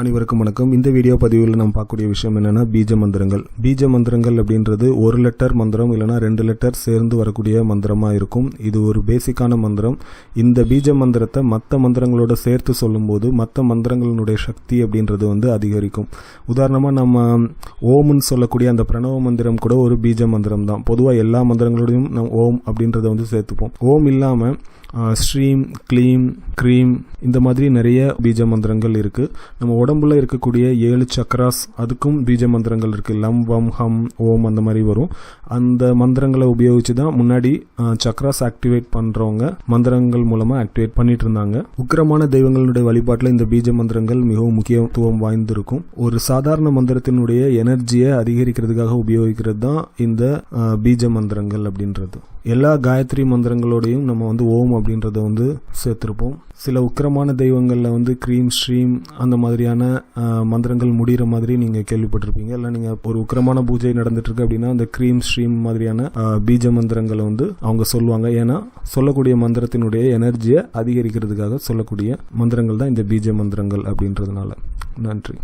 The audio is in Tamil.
அனைவருக்கும் வணக்கம். இந்த வீடியோ பதிவில் நம்ம பார்க்கக்கூடிய விஷயம் என்னென்னா பீஜ மந்திரங்கள். பீஜ மந்திரங்கள் அப்படின்றது ஒரு லெட்டர் மந்திரம் இல்லைனா ரெண்டு லெட்டர் சேர்ந்து வரக்கூடிய மந்திரமாக இருக்கும். இது ஒரு பேசிக்கான மந்திரம். இந்த பீஜ மந்திரத்தை மற்ற மந்திரங்களோட சேர்த்து சொல்லும்போது மற்ற மந்திரங்களினுடைய சக்தி அப்படின்றது வந்து அதிகரிக்கும். உதாரணமாக நம்ம ஓம்னு சொல்லக்கூடிய அந்த பிரணவ மந்திரம் கூட ஒரு பீஜ மந்திரம் தான். பொதுவாக எல்லா மந்திரங்களோடையும் நம்ம ஓம் அப்படின்றத வந்து சேர்த்துப்போம். ஓம் இல்லாமல் ஸ்ரீம் க்ளீம் க்ரீம் இந்த மாதிரி நிறைய பீஜ மந்திரங்கள் இருக்குது நம்ம உடம்புல இருக்கக்கூடிய ஏழு சக்ராஸ் அதுக்கும் பீஜ மந்திரங்கள் இருக்குது லம் வம் ஹம் ஓம் அந்த மாதிரி வரும். அந்த மந்திரங்களை உபயோகித்து தான் முன்னாடி சக்ராஸ் ஆக்டிவேட் பண்ணுறவங்க மந்திரங்கள் மூலமாக ஆக்டிவேட் பண்ணிட்டு இருந்தாங்க. உக்கிரமான தெய்வங்களுடைய வழிபாட்டில் இந்த பீஜ மந்திரங்கள் மிகவும் முக்கியத்துவம் வாய்ந்திருக்கும். ஒரு சாதாரண மந்திரத்தினுடைய எனர்ஜியை அதிகரிக்கிறதுக்காக உபயோகிக்கிறது தான் இந்த பீஜ மந்திரங்கள் அப்படின்றது. எல்லா காயத்ரி மந்திரங்களோடையும் நம்ம வந்து ஓம் அப்படின்றத வந்து சேர்த்துருப்போம். சில உக்கிரமான தெய்வங்களில் வந்து க்ரீம் ஸ்ரீம் அந்த மாதிரியான மாதிரியான மந்திரங்கள் முடிகிற மாதிரி நீங்கள் கேள்விப்பட்டிருப்பீங்க. இல்லை நீங்கள் ஒரு உக்கிரமான பூஜை நடந்துட்டுருக்கு அப்படின்னா அந்த க்ரீம் ஸ்ரீம் மாதிரியான பீஜ மந்திரங்களை வந்து அவங்க சொல்லுவாங்க. ஏன்னா சொல்லக்கூடிய மந்திரத்தினுடைய எனர்ஜியை அதிகரிக்கிறதுக்காக சொல்லக்கூடிய மந்திரங்கள் தான் இந்த பீஜ மந்திரங்கள் அப்படின்றதுனால. நன்றி.